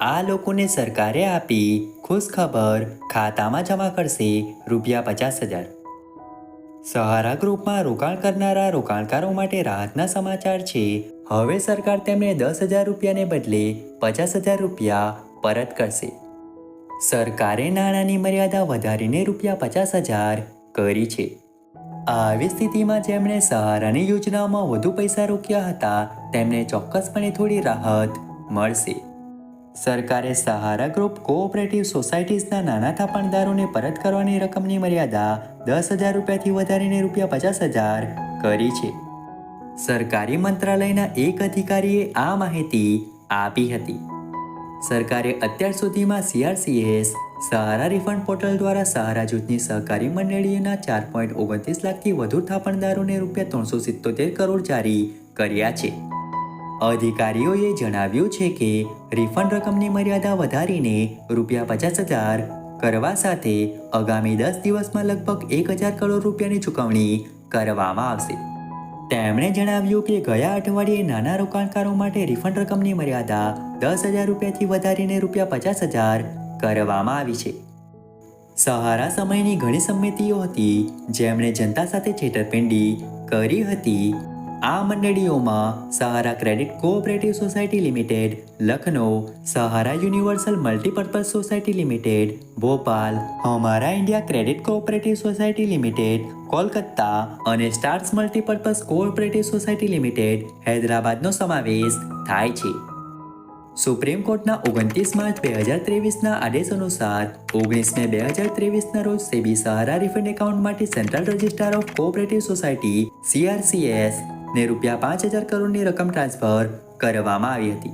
આ લોકોને સરકારે આપી ખુશ ખબર ખાતામાં જમા કરશે રૂપિયા પચાસ હજાર. સહારા ગ્રુપમાં રોકાણ કરનારા રોકાણકારો માટે રાહતના સમાચાર છે, હવે સરકાર તેમને દસ હજાર રૂપિયાને બદલે પચાસ હજાર રૂપિયા પરત કરશે. સરકારે નાણાંની મર્યાદા વધારીને રૂપિયા પચાસ હજાર કરી છે. આવી સ્થિતિમાં જેમણે સહારાની યોજનાઓમાં વધુ પૈસા રોક્યા હતા, તેમને ચોક્કસપણે થોડી રાહત મળશે. સરકારે સહારા ગ્રુપ કોઓપરેટિવ સોસાયટીઝના નાના થાપણદારોને પરત કરવાની રકમની મર્યાદા દસ હજાર રૂપિયાથી વધારીને રૂપિયા પચાસ હજાર કરી છે. સરકારી મંત્રાલયના એક અધિકારીએ આ માહિતી આપી હતી. સરકારે અત્યાર સુધીમાં સીઆરસીએસ, સહારા રિફંડ પોર્ટલ દ્વારા સહારા જૂથની સહકારી મંડળીઓના ચાર પોઈન્ટ ઓગણત્રીસ લાખથી વધુ થાપણદારોને રૂપિયા ત્રણસો સિત્તોતેર કરોડ જારી કર્યા છે. અધિકારીઓએ જણાવ્યું છે કે રિફંડ રકમની મર્યાદા વધારીને રૂપિયા પચાસ હજાર કરવા સાથે આગામી દસ દિવસમાં લગભગ એક હજાર કરોડ રૂપિયાની ચૂકવણી કરવામાં આવશે. તેમણે જણાવ્યું કે ગયા અઠવાડિયે નાના રોકાણકારો માટે રિફંડ રકમની મર્યાદા દસ હજાર રૂપિયાથી વધારીને રૂપિયા પચાસ હજાર કરવામાં આવી છે. સહારા સમયની ઘણી સમિતિઓ હતી, જેમણે જનતા સાથે છેતરપિંડી કરી હતી. આ મંડળીઓમાં Sahara credit cooperative society limited Lucknow Sahara universal multipurpose society limited, Bhopal, Hamara India credit cooperative society limited, Kolkata અને stars multipurpose cooperative society limited હૈદરાબાદનો સમાવેશ થાય છે. સુપ્રીમ કોર્ટના ઓગણત્રીસ માર્ચ બે હજાર ત્રેવીસના આદેશ અનુસાર ઓગણીસ મે બે હજાર ત્રેવીસના રોજ સેબી સહારા રિફંડ એકાઉન્ટ માટે central registrar of cooperative society, CRCS ને રૂપિયા પાંચ હજાર કરોડની રકમ ટ્રાન્સફર કરવામાં આવી હતી.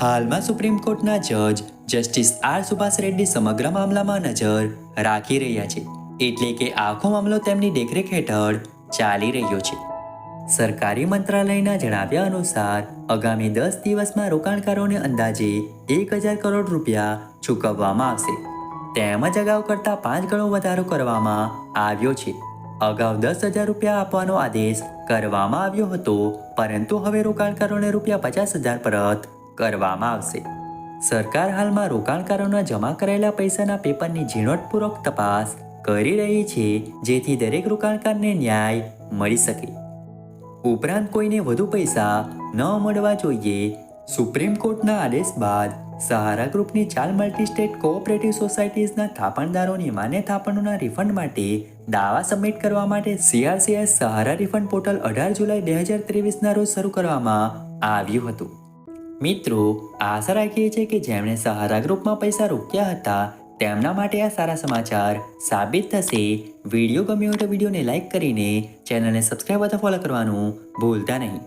હાલમાં સુપ્રીમ કોર્ટના જજ જસ્ટિસ આર સુભાષ રેડ્ડી સમગ્ર મામલામાં નજર રાખી રહ્યા છે. એટલે કે આખો મામલો તેમની દેખરેખ હેઠળ ચાલી રહ્યો છે. સરકારી મંત્રાલયના જણાવ્યા અનુસાર, આગામી દસ દિવસમાં રોકાણકારોને અંદાજે એક હજાર કરોડ રૂપિયા ચૂકવવામાં આવશે. તેમજ અગાઉ કરતાં પાંચ ગણો વધારો કરવામાં આવ્યો છે. અગાઉ દસ હજાર રૂપિયા આપવાનો આદેશ કરવામાં આવ્યો હતો, પરંતુ હવે રોકાણકારોને રૂપિયા પચાસ હજાર પરત કરવામાં આવશે. સરકાર હાલમાં રોકાણકારોના જમા કરાયેલા પૈસાના પેપરની ઝીણવટપૂર્વક તપાસ કરી રહી છે, જેથી દરેક રોકાણકારને ન્યાય મળી શકે. ઉપરાંત કોઈને વધુ પૈસા ન મળવા જોઈએ સુપ્રીમ કોર્ટના આદેશ બાદ સહારા ગ્રુપની ચાર મલ્ટી સ્ટેટ કોઓપરેટિવ સોસાયટીઝના થાપણદારોની માન્ય થાપણોના રિફંડ માટે દાવા સબમિટ કરવા માટે સીઆરસીએસ સહારા રિફંડ પોર્ટલ અઢાર જુલાઈ બે હજાર ત્રેવીસના રોજ શરૂ કરવામાં આવ્યું હતું. મિત્રો, આશા રાખીએ છીએ કે જેમણે સહારા ગ્રુપમાં પૈસા રોક્યા હતા, તેમના માટે આ સારા સમાચાર સાબિત થશે. વીડિયો ગમ્યો હોય તો વિડીયોને લાઇક કરીને ચેનલને સબસ્ક્રાઈબ અથવા ફોલો કરવાનું ભૂલતા નહીં.